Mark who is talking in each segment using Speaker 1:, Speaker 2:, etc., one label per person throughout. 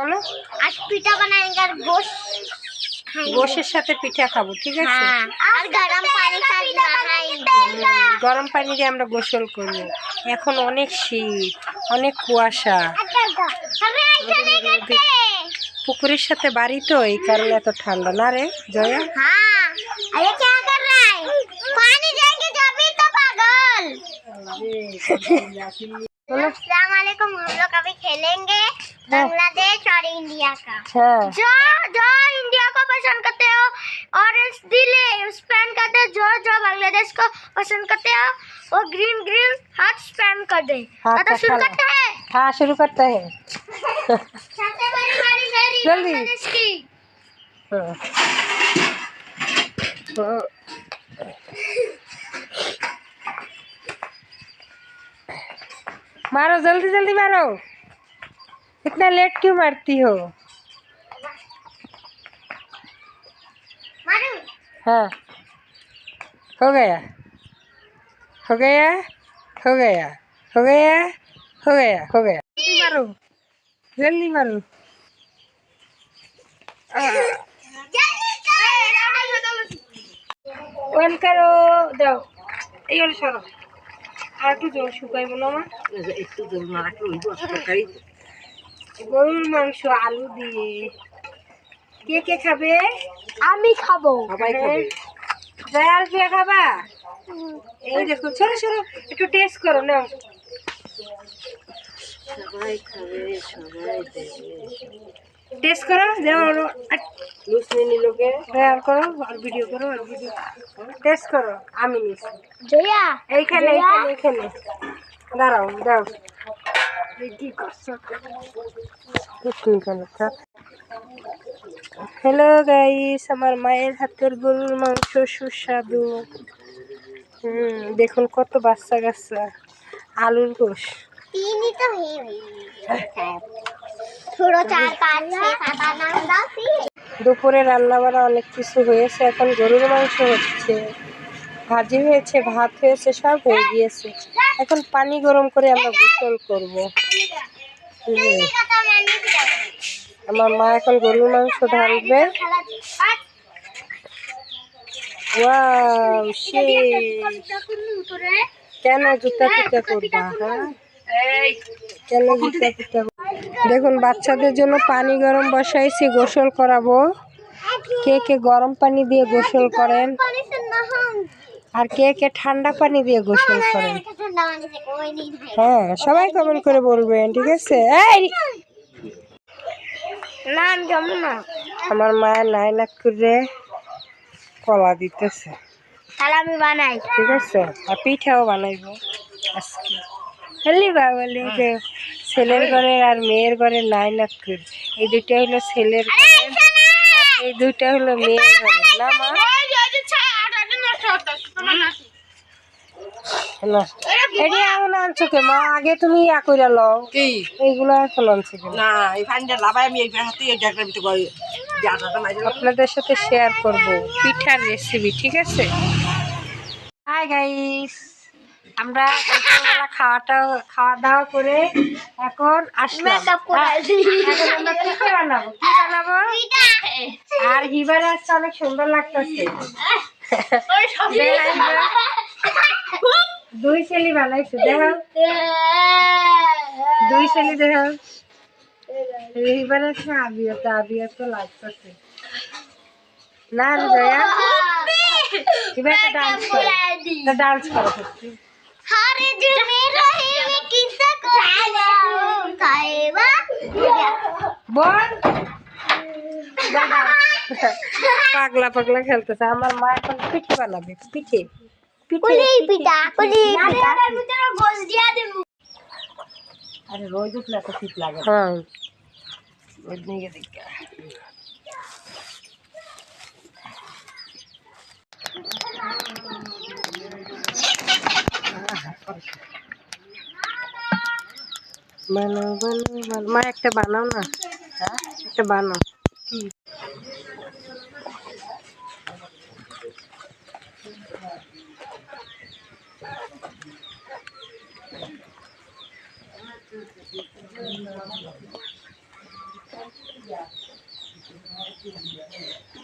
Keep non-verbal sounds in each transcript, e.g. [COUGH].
Speaker 1: বলো?
Speaker 2: আজ পিঠা বানাएंगे আর গোশ
Speaker 1: গোশের সাথে পিঠা খাব ঠিক আছে?
Speaker 2: হ্যাঁ, আর গরম
Speaker 1: পানি গরম পানি দিয়ে আমরা গোসল করব এখন অনেক শীত অনেক কুয়াশা। পুকুরের সাথে বাড়ি তো এই কারণে এত ঠান্ডা। না রে জয়া?
Speaker 2: अस्सलाम हम लोग अभी खेलेंगे हाँ। बांग्लादेश और इंडिया का।
Speaker 1: हाँ।
Speaker 2: जो जो इंडिया को पसंद करते हो और इस दिले स्पैन करते जो जो बांग्लादेश को पसंद करते हो वो ग्रीन ग्रीन हाथ स्पैन कर दे।
Speaker 1: हाँ,
Speaker 2: तो शुरू करते हैं?
Speaker 1: शुरू करते हैं। जल्दी। मारो जल्दी जल्दी मारो। इतना लेट क्यों मारती हो? हाँ। हो गया। हो गया? हो गया। हो गया? हो गया। हो गया। जल्दी मारो। जल्दी मारो।
Speaker 2: वन करो।
Speaker 1: दो ये सरो আর একটু জল শুকাইব না মা?
Speaker 3: একটু জল না রাখলে ওই তরকারি
Speaker 1: গরুর মাংস আলু দিয়ে। কে কে খাবে?
Speaker 2: আমি খাব।
Speaker 3: সবাই খাবে।
Speaker 1: দয়াল কে খাবা? এই দেখো ছোট ছোট একটু টেস্ট করো না
Speaker 3: সবাই খাবে সবাই দেবে।
Speaker 1: টেস্ট করো
Speaker 3: লোকে।
Speaker 1: দয়াল করো আর ভিডিও করো আর ভিডিও টেস্ট করো। আমি
Speaker 2: জয়া।
Speaker 1: এইখানে এইখানে এইখানে। দাঁড়াও দাও কি করছ? হ্যালো গাইস আমার মায়ের হাতের গরুর মাংস সুস্বাদু। হুম দেখুন কত বাচ্চা কাচ্চা। আলুর গোশ। দুপুরে রান্না বান্না অনেক কিছু হয়েছে, এখন গরুর মাংস হচ্ছে, ভাজি হয়েছে, ভাত হয়েছে, সব হয়ে গিয়েছে। এখন পানি গরম করে আমরা গোসল করব। আমার মা এখন গরুর মাংস ঢালবে। কেন জুতা পিতা করবা হ্যাঁ? কেন জুতা পিতা দেখুন বাচ্চাদের জন্য পানি গরম বসাইছি গোসল করাবো। কে কে গরম পানি দিয়ে গোসল করেন? আর কে কে ঠান্ডা পানি দিয়ে গোসল করেন? হ্যাঁ সবাই কমেন্ট করে বলবেন ঠিক আছে? আমার মায়ের নাই না? করে কলা দিতেছে। ঠিক আছে? আর পিঠাও বানাইবো আজকে। হ্যাঁ, হেলি বলি ছেলের ঘরের আর মেয়ের ঘরের নাই না করে। এই দুইটা হলো ছেলের ঘরের। এই দুইটা হলো মেয়ের ঘরের। না মা? না। এটি এখন আনছো কে মা? আগে তুমি ইয়া কইরা লও।
Speaker 3: কি?
Speaker 1: এইগুলো এখন আনছো
Speaker 3: না এই লাভাই আমি এই হাতে এই ভিতরে
Speaker 1: আপনাদের সাথে শেয়ার করব পিঠার রেসিপি ঠিক আছে? হাই গাইস আমরা দুপুরবেলা খাওয়াটা খাওয়া দাওয়া করে এখন আসলাম
Speaker 2: Makeup করে
Speaker 1: হ্যাঁ,
Speaker 2: আসি।
Speaker 1: এখন আমরা পিঠে বানাবো কি বানাবো আর হিবার আজকে অনেক সুন্দর লাগতেছে দুই ছেলে বানাইছে দেখো দুই ছেলে দেখো হিবার আজকে আবিয়াতে আবিয়াতে লাগতেছে না রে দয়া হিবার ডান্স করো ডান্স করো বল পাগলা পাগলা খেলতেছে আমার মা এখন পিঠে বানাবে পিঠে
Speaker 3: আরে রোজ উঠলে তো শীত লাগে
Speaker 1: হ্যাঁ
Speaker 3: নিয়ে দেখি
Speaker 1: বানাও। মা একটা বানাও না। একটা বানাও।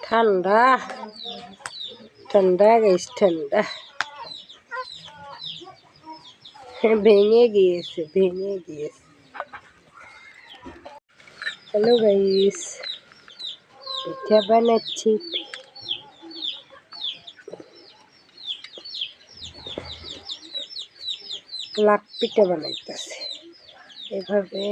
Speaker 1: ঠান্ডা। ঠান্ডা গাইস ঠান্ডা। [LAUGHS] ভেঙে গিয়েছে ভেঙে গিয়েছে। হ্যালো গাইস পিঠা বানাচ্ছি। লাখ পিঠা বানাইতেছে। এভাবে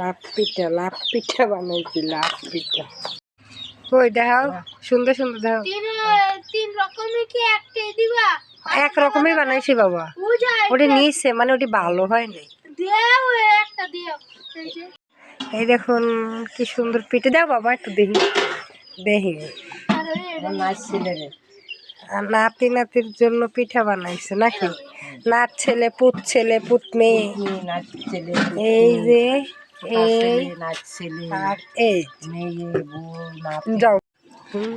Speaker 1: লাভ পিঠা লাভ পিঠা বানাইছি লাভ পিঠা ওই দেখাও সুন্দর সুন্দর দেখাও।
Speaker 2: তিন তিন রকমের কি একটাই দিবা?
Speaker 1: এক রকমই বানাইছি বাবা। ওটা নিয়েছে মানে ওটি ভালো হয় নাই।
Speaker 2: দেও একটা দিও। এই
Speaker 1: দেখুন কি সুন্দর পিঠে। দাও বাবা একটু দেখি। দেখি।
Speaker 2: আর
Speaker 1: নাতি নাতির জন্য পিঠা বানাইছে নাকি? নাচ ছেলে পুত ছেলে পুত মেয়ে। এই যে এই
Speaker 3: নাচ ছেলে
Speaker 1: আর এই
Speaker 3: মেয়ে বউ নাচ
Speaker 1: যাও হুম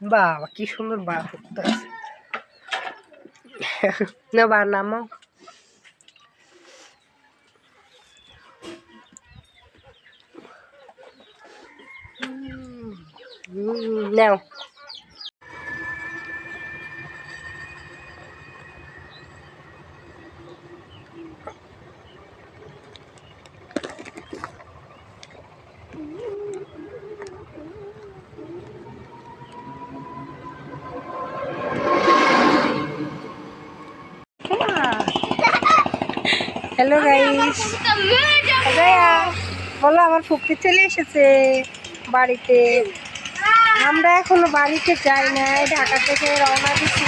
Speaker 1: বাবা কি সুন্দর বার করতে আছে না বার নামাও হুম, হ্যালো গাইস বলো আমার ফুপি চলে এসেছে বাড়িতে। আমরা এখনও বাড়িতে যাই নাই ঢাকা থেকে রওনা দিচ্ছি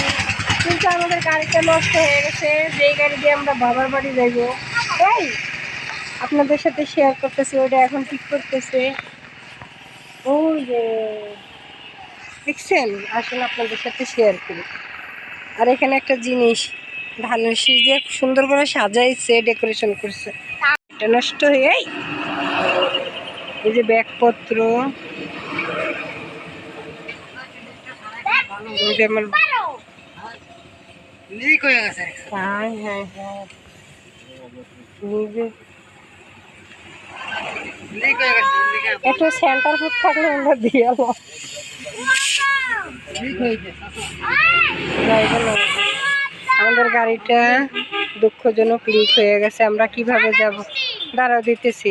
Speaker 1: কিন্তু আমাদের গাড়িটা নষ্ট হয়ে গেছে যেই গাড়ি দিয়ে আমরা বাবার বাড়ি যাইবো। এই আপনাদের সাথে শেয়ার করতেছি ওটা এখন ঠিক করতেছে। ওই যে দেখছেন আসলে আপনাদের সাথে শেয়ার করি। আর এখানে একটা জিনিস ধানের শীষ দিয়ে সুন্দর করে সাজাইছে ডেকোরেশন করছে। এটা নষ্ট হয়ে এই যে ব্যাগপত্র।
Speaker 3: হয়ে
Speaker 1: হায় হায়। নিজে একটু সেন্টার ফুড থাকলে আমরা দিয়ে এলাম
Speaker 3: লিক হয়েছে
Speaker 1: যাইবো না। আমাদের গাড়িটা দুঃখজনক লিক হয়ে গেছে আমরা কীভাবে যাব? দাঁড়াও দিতেছি।